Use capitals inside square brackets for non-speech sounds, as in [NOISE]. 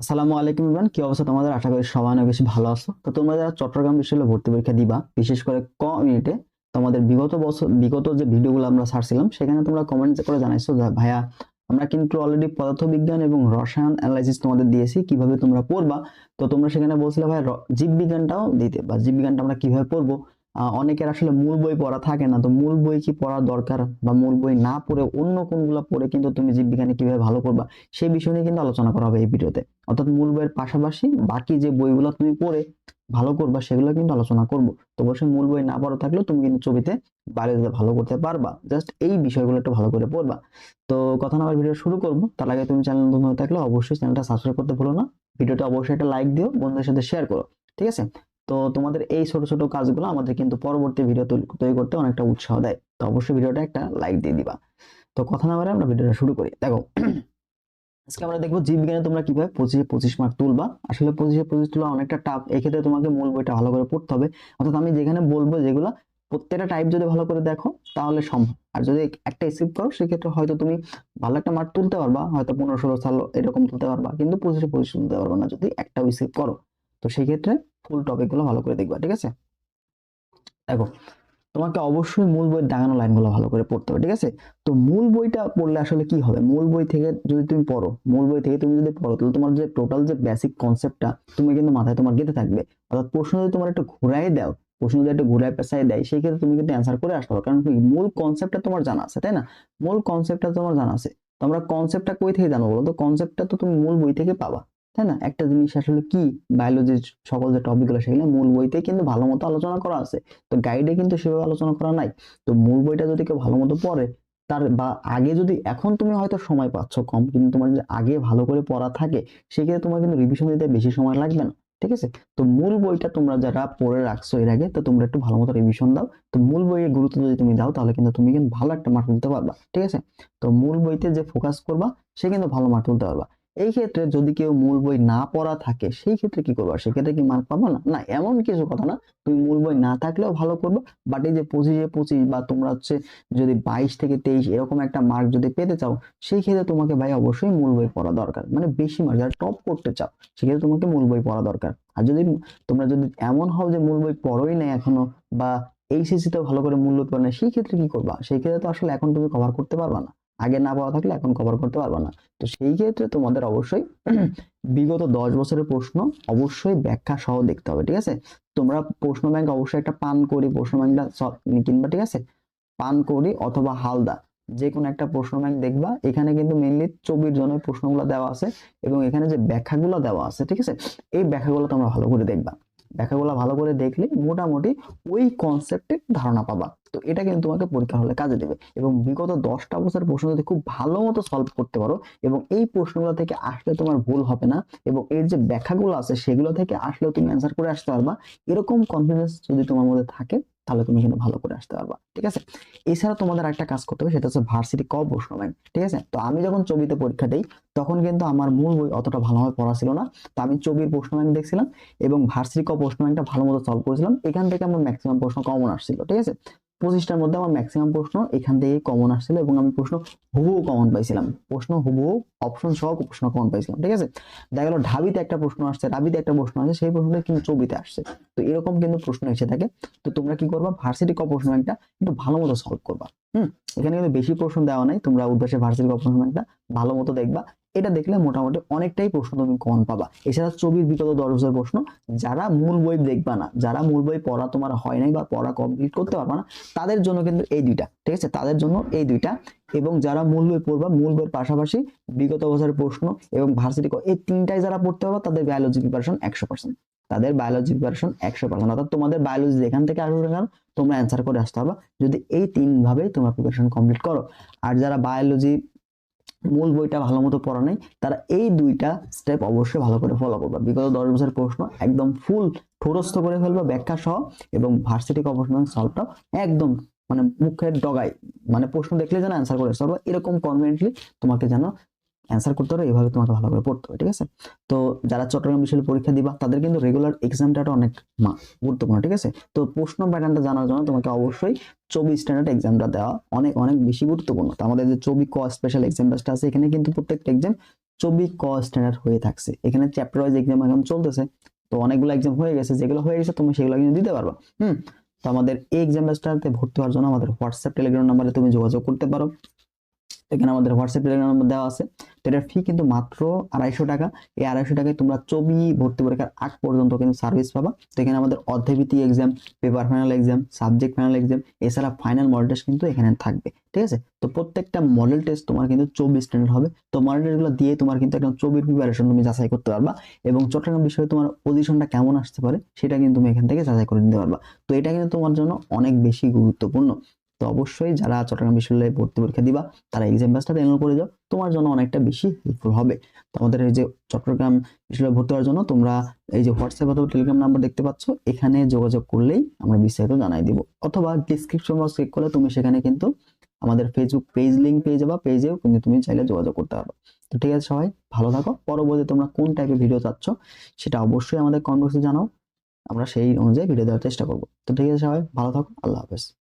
আসসালামু আলাইকুম ইমরান, কি অবস্থা তোমাদের? আশা করি সবাই অনেক বেশি ভালো আছো। তো তোমরা যারা চট্টগ্রাম বিশ্ববিদ্যালয়ে ভর্তি পরীক্ষা দিবা, বিশেষ করে ক ইউনিটে তোমাদের বিগত বছর, বিগত যে ভিডিওগুলো আমরা ছাড়ছিলাম, সেখানে তোমরা কমেন্ট করে জানাইছো যে, ভাইয়া, আমরা কিন্তু অলরেডি পদার্থবিজ্ঞান এবং রসায়ন অ্যানালাইসিস তোমাদের দিয়েছি, কীভাবে তোমরা পড়বা? তো তোমরা সেখানে বলছিলে, ভাই জীববিজ্ঞানটাও দিতে বা জীববিজ্ঞানটা আমরা কীভাবে পড়ব? অনেকের আসলে মূল বই পড়া থাকে না, তো মূল বই কি পড়া দরকার বা মূল বই না পড়ে অন্য কোনগুলো পড়ে কিন্তু তুমি জীববিজ্ঞানে কীভাবে ভালো করবা সেই বিষয় নিয়ে কিন্তু আলোচনা করা হবে এই ভিডিওতে। অর্থাৎ মূল বইয়ের পাশাপাশি বাকি যে বইগুলো তুমি পড়ে ভালো করবা সেগুলো কিন্তু আলোচনা করব। তো অবশ্যই মূল বই না পড়া থাকলেও তুমি কিন্তু ছবিতে যেতে ভালো করতে পারবা। জাস্ট এই বিষয়গুলো একটু ভালো করে পড়বা। তো কথা না ভিডিও শুরু করব। তার আগে তুমি চ্যানেল নতুন হয়ে থাকলে অবশ্যই চ্যানেলটা সাবস্ক্রাইব করতে ভুলো না। ভিডিওটা অবশ্যই একটা লাইক দিও, বন্ধুদের সাথে শেয়ার করো। ঠিক আছে? তো তোমাদের এই ছোট ছোট কাজগুলো আমাদের কিন্তু পরবর্তী ভিডিও তৈরি করতে অনেকটা উৎসাহ দেয়। তো অবশ্যই ভিডিওটা একটা লাইক দিয়ে দিবা। তো কথা না বলে আমরা ভিডিওটা শুরু করি। দেখো, আজকে আমরা দেখব জীববিজ্ঞানে তোমরা কীভাবে পঁচিশে পঁচিশ মার্ক তুলবা। আসলে পঁচিশে পঁচিশ তোলা অনেকটা টাফ এক্ষেত্রে তোমাকে মূল বইটা ভালো করে পড়তে হবে। অর্থাৎ আমি যেখানে বলব যেগুলো প্রত্যেকটা টাইপ যদি ভালো করে দেখো, তাহলে সম্ভব। আর যদি একটা স্কিপ করো, সেক্ষেত্রে হয়তো তুমি ভালো একটা মার্ক তুলতে পারবা। হয়তো পনেরো, ষোলো, সাল এরকম তুলতে পারবা। কিন্তু পঁচিশে পঁচিশ তুলতে পারবা না। যদি একটা স্কিপ করো তো সেই ক্ষেত্রে ফুল টপিকগুলো ভালো করে দেখবা, ঠিক আছে? দেখো, তোমাকে অবশ্যই মূল বইয়ের দাগানো লাইনগুলো ভালো করে পড়তে হবে, ঠিক আছে? তো মূল বইটা পড়লে আসলে কি হবে? মূল বই থেকে যদি তুমি পড়ো, মূল বই থেকে তুমি যদি পড়ো, তাহলে তোমার যে টোটাল যে বেসিক কনসেপ্টটা তুমি কিন্তু মাথায় তোমার গেঁথে থাকবে। অর্থাৎ প্রশ্ন যদি তোমার একটু ঘুরাই দাও, প্রশ্ন যদি একটু ঘুরাই পেঁচাই দেয় সেই ক্ষেত্রে তুমি কিন্তু অ্যান্সার করে আসতে পারো। কারণ কি? মূল কনসেপ্টটা তোমার জানা আছে, তাই না? মূল কনসেপ্টটা তোমার জানা আছে। তো আমরা কনসেপ্টটা কই থেকে জানব বলো তো? কনসেপ্টটা তো তুমি মূল বই থেকে পাবা। তাই না? একটা জিনিস আসলে কি? বায়োলজির সকল যে টপিকগুলো সেগুলো মূল বইতে কিন্তু ভালো মতো আলোচনা করা আছে। তো গাইডে কিন্তু সেভাবে আলোচনা করা নাই। তো মূল বইটা যদি কেউ ভালো মতো পড়ে, তার বা আগে যদি, এখন তুমি হয়তো সময় পাচ্ছ কম, কিন্তু তোমার যদি আগে ভালো করে পড়া থাকে, সেক্ষেত্রে তোমার কিন্তু রিভিশন দিতে বেশি সময় লাগবে না। ঠিক আছে? তো মূল বইটা তোমরা যারা পড়ে রাখছো এর আগে, তো তোমরা একটু ভালো মতো রিভিশন দাও। তো মূল বইয়ের গুরুত্ব যদি তুমি দাও, তাহলে কিন্তু তুমি কিন্তু ভালো একটা মার্ক তুলতে পারবা। ঠিক আছে? তো মূল বইতে যে ফোকাস করবা, সে কিন্তু ভালো মার্ক তুলতে পারবা। এই ক্ষেত্রে যদি কেউ মূল বই না পড়া থাকে, সেই ক্ষেত্রে কি করবা? সেক্ষেত্রে কি মার্ক পাবা? না না, এমন কিছু কথা না। তুমি মূল বই না থাকলেও ভালো করবে বাট এই যে পঁচিশে পঁচিশ বা তোমরা হচ্ছে যদি বাইশ থেকে তেইশ এরকম একটা মার্ক যদি পেতে চাও, সেই ক্ষেত্রে তোমাকে ভাই অবশ্যই মূল বই পড়া দরকার। মানে বেশি মার্ক, যারা টপ করতে চাও, সেক্ষেত্রে তোমাকে মূল বই পড়া দরকার। আর যদি তোমরা যদি এমন হও যে মূল বই পড়োই না এখনও বা এইচএসসি তে ভালো করে মূল্য পড়ে না সেই ক্ষেত্রে কি করবা? সেই ক্ষেত্রে তো আসলে এখন তুমি কভার করতে পারবা না। আগে না পাওয়া থাকলে এখন কভার করতে পারবা না। তো সেই ক্ষেত্রে তোমাদের অবশ্যই [CLEARS THROAT] বিগত দশ বছরের প্রশ্ন অবশ্যই ব্যাখ্যা সহ দেখতে হবে, ঠিক আছে? তোমরা প্রশ্ন ব্যাংক অবশ্যই একটা পান করি, প্রশ্ন ব্যাংকটা কিনবা, ঠিক আছে? পান করি অথবা হালদা যে কোনো একটা প্রশ্ন ব্যাংক দেখবা, এখানে কিন্তু মেইনলি চব্বিশ জনের প্রশ্নগুলো দেওয়া আছে এবং এখানে যে ব্যাখ্যাগুলো দেওয়া আছে, ঠিক আছে? এই ব্যাখ্যাগুলো তোমরা ভালো করে দেখবা। ব্যাখ্যাগুলো ভালো করে দেখলে মোটামুটি ওই কনসেপ্টের ধারণা পাবা। তো এটা কিন্তু তোমাকে পরীক্ষা হলে কাজে দেবে এবং বিগত দশটা বছর প্রশ্ন যদি খুব ভালো মতো সলভ করতে পারো এবং এই প্রশ্নগুলো থেকে আসলে তোমার ভুল হবে না এবং এর যে ব্যাখ্যাগুলো আছে সেগুলো থেকে আসলেও তুমি অ্যান্সার করে আসতে পারবা, এরকম কনফিডেন্স যদি তোমার মধ্যে থাকে তাহলে তুমি এখানে ভালো করে আসতে পারবা, ঠিক আছে? এছাড়া তোমাদের একটা কাজ করতে হবে, সেটা হচ্ছে ভার্সিটি ক প্রশ্ন ঠিক আছে? তো আমি যখন ছবিতে পরীক্ষা দিই, তখন কিন্তু আমার মূল বই অতটা ভালোভাবে পড়া ছিল না। তো আমি চবির প্রশ্ন ব্যাংক দেখছিলাম এবং ভার্সিটি ক প্রশ্ন ব্যাংকটা ভালো মতো সলভ করেছিলাম। এখান থেকে আমার ম্যাক্সিমাম প্রশ্ন কমন আসছিল, ঠিক আছে? পঁচিশটার মধ্যে আমার ম্যাক্সিমাম প্রশ্ন এখান থেকে কমন আসছিল এবং আমি প্রশ্ন হুবহু কমন পাইছিলাম। প্রশ্ন হুবহু অপশন সহ প্রশ্ন কমন পাইছিলাম, ঠিক আছে? দেখা গেলো ঢাবিতে একটা প্রশ্ন আসছে রাবিতে একটা প্রশ্ন আসছে, সেই প্রশ্নটা কিন্তু ছবিতে আসছে। তো এরকম কিন্তু প্রশ্ন এসে থাকে। তো তোমরা কি করবা? ভার্সিটি ক প্রশ্ন ব্যাংকটা একটু ভালো মতো সলভ করবা। হুম? এখানে কিন্তু বেশি প্রশ্ন দেওয়া নাই, তোমরা উদ্দেশ্যে ভার্সিটি ক প্রশ্ন ব্যাংকটা ভালো মতো দেখবা। এটা দেখলে মোটামুটি অনেকটাই প্রশ্ন তুমি কমন পাবা। এছাড়া ছবির বিগত দশ বছর প্রশ্ন, যারা মূল বই দেখবা না, যারা মূল বই পড়া তোমার হয় নাই বা পড়া কমপ্লিট করতে পারবা না, তাদের জন্য কিন্তু এই দুইটা, ঠিক আছে? তাদের জন্য এই দুইটা এবং যারা মূল বই পড়বা, মূল বইয়ের পাশাপাশি বিগত বছরের প্রশ্ন এবং ভার্সিটি এই তিনটাই যারা পড়তে পারবা, তাদের বায়োলজি প্রিপারেশন একশো পার্সেন্ট তাদের বায়োলজি প্রিপারেশন একশো পার্সেন্ট অর্থাৎ তোমাদের বায়োলজি যেখান থেকে আসবে কেন তোমরা অ্যান্সার করে আসতে পারবা। যদি এই তিন ভাবে তোমরা প্রিপারেশন কমপ্লিট করো। আর যারা বায়োলজি মূল বইটা ভালো মতো পড়া নেই, তারা এই দুইটা স্টেপ অবশ্যই ভালো করে ফলো করবা। বিগত দশ বছরের প্রশ্ন একদম ফুল ঠোরস্থ করে ফেলবা ব্যাখ্যা সহ এবং ভার্সিটি অপশন সলভটা একদম মানে মুখের ডগায় মানে প্রশ্ন দেখলে যেন অ্যান্সার করে। আসতে এরকম কনফিডেন্টলি তোমাকে যেন অ্যান্সার করতে পারো, এভাবে তোমাকে ভালো করে পড়তে হবে, ঠিক আছে? তো যারা চট্টগ্রাম বিশ্ববিদ্যালয়ে পরীক্ষা দিবা, তাদের কিন্তু রেগুলার এক্সামটা অনেক গুরুত্বপূর্ণ, ঠিক আছে? তো প্রশ্ন প্যাটার্নটা জানার জন্য তোমাকে অবশ্যই চব্বিশ স্ট্যান্ডার্ড এক্সামটা দেওয়া অনেক অনেক বেশি গুরুত্বপূর্ণ। তো আমাদের যে চবি ক স্পেশাল এক্সাম ব্যাচটা আছে, এখানে কিন্তু প্রত্যেকটা এক্সাম চবি ক স্ট্যান্ডার্ড হয়ে থাকছে। এখানে চ্যাপ্টার ওয়াইজ এক্সাম এখন চলতেছে। তো অনেকগুলো এক্সাম হয়ে গেছে, যেগুলো হয়ে গেছে, তুমি সেগুলো কিন্তু দিতে পারবা, হুম? তো আমাদের এই এক্সাম ব্যাচটাতে ভর্তি হওয়ার জন্য আমাদের হোয়াটসঅ্যাপ টেলিগ্রাম নাম্বারে তুমি যোগাযোগ করতে পারো। এখানে আমাদের হোয়াটসঅ্যাপ টেলিগ্রাম নাম্বার দেওয়া আছে। এটার ফি কিন্তু মাত্র আড়াইশো টাকা। এই আড়াইশো টাকায় তোমরা ছবি ভর্তি পরীক্ষার আগ পর্যন্ত কিন্তু সার্ভিস পাবা। তো এখানে আমাদের অর্ধভিত্তিক exam paper final exam subject final exam এছাড়া ফাইনাল মডেল টেস্ট কিন্তু এখানে থাকবে। ঠিক আছে? তো প্রত্যেকটা মডেল টেস্ট তোমার কিন্তু চব্বিশ স্ট্যান্ডার্ড হবে। তো মডেল টেস্টগুলো দিয়ে তোমার কিন্তু একটা ছবির প্রিপারেশন তুমি যাচাই করতে পারবা এবং চট্টগ্রাম বিষয়ে তোমার পজিশনটা কেমন আসতে পারে, সেটা কিন্তু তুমি এখান থেকে যাচাই করে নিতে পারবা। তো এটা কিন্তু তোমার জন্য অনেক বেশি গুরুত্বপূর্ণ। তো অবশ্যই যারা চট্টগ্রাম বিশ্ববিদ্যালয়ে ভর্তি পরীক্ষা দিবা, তারা এক্সাম ব্যাচটা এনরোল করে যাও। তোমার জন্য অনেকটা বেশি হেল্পফুল হবে। তো আমাদের এই যে চট্টগ্রাম বিশ্ববিদ্যালয়ে ভর্তি হওয়ার জন্য তোমরা এই যে হোয়াটসঅ্যাপ অথবা টেলিগ্রাম নাম্বার দেখতে পাচ্ছ, এখানে যোগাযোগ করলেই আমরা বিস্তারিত জানাই দিব। অথবা ডিসক্রিপশন বক্স চেক করলে তুমি সেখানে কিন্তু আমাদের ফেসবুক পেজ লিঙ্ক পেয়ে যাবা পেজেও কিন্তু তুমি চাইলে যোগাযোগ করতে পারবে। তো ঠিক আছে সবাই, ভালো থাকো। পরবর্তী তোমরা কোন টাইপের ভিডিও চাচ্ছ, সেটা অবশ্যই আমাদের কমেন্ট বক্সে জানাও। আমরা সেই অনুযায়ী ভিডিও দেওয়ার চেষ্টা করব। তো ঠিক আছে সবাই, ভালো থাকো। আল্লাহ হাফেজ।